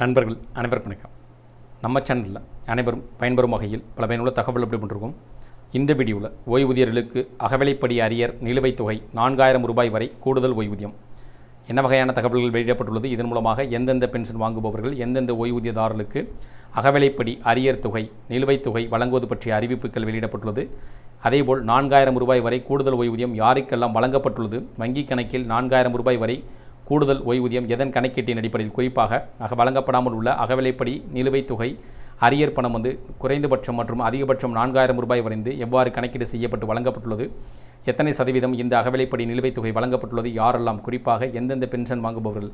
நண்பர்கள் அனைவரும் வணக்கம். நம்ம சேனலில் அனைவரும் பயன்பெறும் வகையில் பல பயனுள்ள தகவல் எப்படி பண்ணிருக்கோம். இந்த வீடியோவில் ஓய்வூதியர்களுக்கு அகவிலைப்படி அரியர் நிலுவைத் தொகை நான்காயிரம் ரூபாய் வரை கூடுதல் ஓய்வூதியம். என்ன வகையான தகவல்கள் வெளியிடப்பட்டுள்ளது? இதன் மூலமாக எந்தெந்த பென்ஷன் வாங்குபவர்கள் எந்தெந்த ஓய்வூதியதாரர்களுக்கு அகவிலைப்படி அரியர் தொகை நிலுவைத் தொகை வழங்குவது பற்றிய அறிவிப்புகள் வெளியிடப்பட்டுள்ளது. அதேபோல் நான்காயிரம் ரூபாய் வரை கூடுதல் ஓய்வூதியம் யாருக்கெல்லாம் வழங்கப்பட்டுள்ளது? வங்கிக் கணக்கில் நான்காயிரம் ரூபாய் வரை கூடுதல் ஓய்வூதியம் எதன் கணக்கீட்டின் அடிப்படையில்? குறிப்பாக அக வழங்கப்படாமல் உள்ள அகவிலைப்படி நிலுவைத் தொகை அரியர் பணம் வந்து குறைந்தபட்சம் மற்றும் அதிகபட்சம் நான்காயிரம் ரூபாய் வரைந்து எவ்வாறு கணக்கீடு செய்யப்பட்டு வழங்கப்பட்டுள்ளது? எத்தனை சதவீதம் இந்த அகவிலைப்படி நிலுவைத் தொகை வழங்கப்பட்டுள்ளது? யாரெல்லாம்? குறிப்பாக எந்தெந்த பென்ஷன் வாங்குபவர்கள்?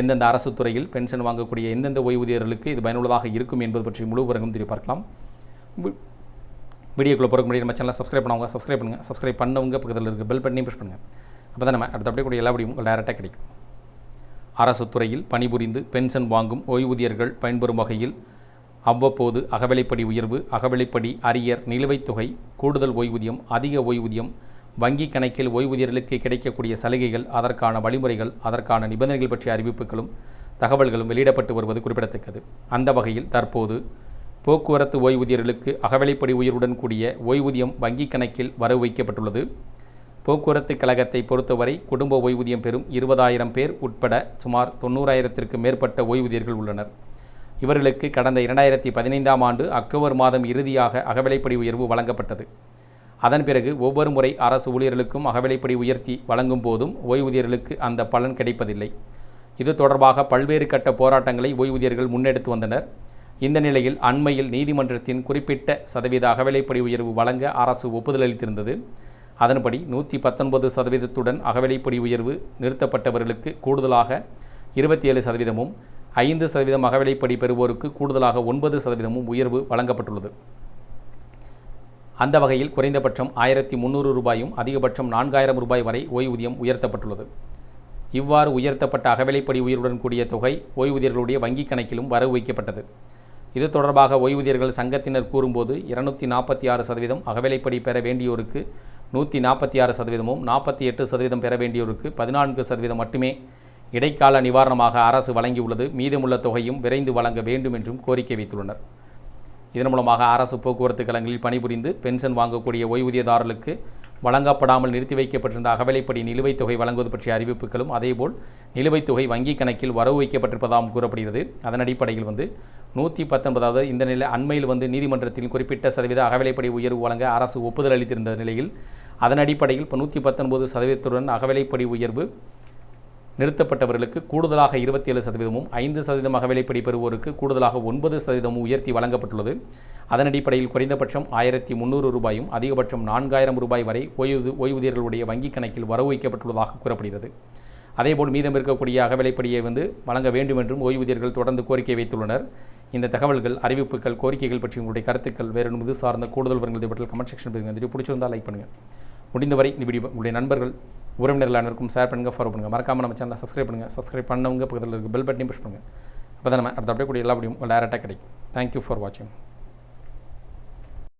எந்தெந்த அரசு துறையில் பென்ஷன் வாங்கக்கூடிய எந்தெந்த ஓய்வூதியர்களுக்கு இது பயனுள்ளதாக இருக்கும் என்பது பற்றி முழு விவரங்களும் தெரிய பார்க்கலாம். வீடியோக்குள்ளே போகிறக்கு முன்னாடி நம்ம சேனலை சப்ஸ்கிரைப் பண்ணவங்க சப்ஸ்கிரைப் பண்ணுங்கள் சப்ஸ்கிரைப் பண்ணவங்க பக்கத்தில் இருக்க பெல் பண்ணி ப்ரெஸ் பண்ணுங்கள் அப்போ தான் நம்ம அடுத்த கூட எல்லா வீடியும் உங்களுக்கு டேரெக்டாக கிடைக்கும். அரசு துறையில் பணிபுரிந்து பென்ஷன் வாங்கும் ஓய்வூதியர்கள் பயன்பெறும் வகையில் அவ்வப்போது அகவிலைப்படி உயர்வு அகவிலைப்படி அரியர் நிலுவைத் தொகை கூடுதல் ஓய்வூதியம் அதிக ஓய்வூதியம் வங்கி கணக்கில் ஓய்வூதியர்களுக்கு கிடைக்கக்கூடிய சலுகைகள் அதற்கான வழிமுறைகள் அதற்கான நிபந்தனைகள் பற்றிய அறிவிப்புகளும் தகவல்களும் வெளியிடப்பட்டு வருவது குறிப்பிடத்தக்கது. அந்த வகையில் தற்போது போக்குவரத்து ஓய்வூதியர்களுக்கு அகவிலைப்படி உயர்வுடன் கூடிய ஓய்வூதியம் வங்கி கணக்கில் வரவு வைக்கப்பட்டுள்ளது. போக்குவரத்து கழகத்தை பொறுத்தவரை குடும்ப ஓய்வூதியம் பெறும் இருபதாயிரம் பேர் உட்பட சுமார் தொண்ணூறாயிரத்திற்கு மேற்பட்ட ஓய்வூதியர்கள் உள்ளனர். இவர்களுக்கு கடந்த இரண்டாயிரத்தி பதினைந்தாம் ஆண்டு அக்டோபர் மாதம் இறுதியாக அகவிலைப்படி உயர்வு வழங்கப்பட்டது. அதன் பிறகு ஒவ்வொரு முறை அரசு ஊழியர்களுக்கும் அகவிலைப்படி உயர்த்தி வழங்கும் போதும் ஓய்வூதியர்களுக்கு அந்த பலன் கிடைப்பதில்லை. இது தொடர்பாக பல்வேறு கட்ட போராட்டங்களை ஓய்வூதியர்கள் முன்னெடுத்து வந்தனர். இந்த நிலையில் அண்மையில் நீதிமன்றத்தின் குறிப்பிட்ட சதவீத அகவிலைப்படி உயர்வு வழங்க அரசு ஒப்புதல் அளித்திருந்தது. அதன்படி நூற்றி பத்தொன்பது சதவீதத்துடன் அகவிலைப்படி உயர்வு நிறுத்தப்பட்டவர்களுக்கு கூடுதலாக இருபத்தி ஏழு சதவீதமும் ஐந்து சதவீதம் அகவிலைப்படி பெறுவோருக்கு கூடுதலாக ஒன்பது சதவீதமும் உயர்வு வழங்கப்பட்டுள்ளது. அந்த வகையில் குறைந்தபட்சம் ஆயிரத்தி முந்நூறு ரூபாயும் அதிகபட்சம் நான்காயிரம் ரூபாய் வரை ஓய்வூதியம் உயர்த்தப்பட்டுள்ளது. இவ்வாறு உயர்த்தப்பட்ட அகவிலைப்படி உயர்வுடன் கூடிய தொகை ஓய்வூதியர்களுடைய வங்கிக் கணக்கிலும் வரவு வைக்கப்பட்டது. இது தொடர்பாக ஓய்வூதியர்கள் சங்கத்தினர் கூறும்போது இருநூத்தி நாற்பத்தி ஆறு சதவீதம் அகவிலைப்படி பெற வேண்டியோருக்கு நூற்றி நாற்பத்தி ஆறு சதவீதமும் நாற்பத்தி எட்டு சதவீதம் பெற வேண்டியோருக்கு பதினான்கு சதவீதம் மட்டுமே இடைக்கால நிவாரணமாக அரசு வழங்கியுள்ளது. மீதமுள்ள தொகையும் விரைந்து வழங்க வேண்டும் என்றும் கோரிக்கை வைத்துள்ளனர். இதன் மூலமாக அரசு போக்குவரத்து கழகங்களில் பணிபுரிந்து பென்ஷன் வாங்கக்கூடிய ஓய்வூதியதாரர்களுக்கு வழங்கப்படாமல் நிறுத்தி வைக்கப்பட்டிருந்த அகவிலைப்படி நிலுவைத் தொகை வழங்குவது பற்றிய அறிவிப்புகளும் அதேபோல் நிலுவைத் தொகை வங்கிக் கணக்கில் வரவு வைக்கப்பட்டிருப்பதாகவும் கூறப்படுகிறது. அதன் அடிப்படையில் வந்து நூற்றி பத்தொன்பதாவது இந்த நிலை அண்மையில் வந்து நீதிமன்றத்தில் குறிப்பிட்ட சதவீத அகவிலைப்படி உயர்வு வழங்க அரசு ஒப்புதல் அளித்திருந்த நிலையில் அதன் அடிப்படையில் இப்போ நூற்றி பத்தொன்பது சதவீதத்துடன் அகவிலைப்படி உயர்வு நிறுத்தப்பட்டவர்களுக்கு கூடுதலாக இருபத்தி ஏழு சதவீதமும் ஐந்து சதவீதம் அகவிலைப்படி பெறுவோருக்கு கூடுதலாக ஒன்பது சதவீதமும் உயர்த்தி வழங்கப்பட்டுள்ளது. அதன் அடிப்படையில் குறைந்தபட்சம் ஆயிரத்தி முந்நூறு ரூபாயும் அதிகபட்சம் நான்காயிரம் ரூபாய் வரை ஓய்வு ஓய்வூதியர்களுடைய வங்கிக் கணக்கில் வரவு வைக்கப்பட்டுள்ளதாக கூறப்படுகிறது. அதேபோல் மீதம் இருக்கக்கூடிய அகவிலைப்படியை வந்து வழங்க வேண்டும் என்றும் ஓய்வூதியர்கள் தொடர்ந்து கோரிக்கை வைத்துள்ளனர். இந்த தகவல்கள் அறிவிப்புகள் கோரிக்கைகள் பற்றி உங்களுடைய கருத்துக்கள் வேறு இது சார்ந்த கூடுதல் விவரங்கள் பற்றி கமெண்ட் செக்ஷன் பதிவு இந்த வீடியோ பிடிச்சிருந்தால் லைக் பண்ணுங்கள் முடிந்தவரை இந்த வீடியோ உங்களுடைய நண்பர்கள் உறவினர்கள் அனைவருக்கும் ஷேர் பண்ணுங்கள் ஃபாலோ பண்ணுங்கள் மறக்காமல் நம்ம சேனலை சப்ஸ்கிரைப் பண்ணுங்கள் சப்ஸ்கிரைப் பண்ணவங்க பக்கத்தில் இருக்க பெல் பட்டனையும் புஷ் பண்ணுங்கள் அப்போ தான் நம்ம அடுத்த அப்படியே கூட எல்லா வீடியும் டேரெக்டாக கிடைக்கும். தேங்க்யூ ஃபார் வாட்சிங்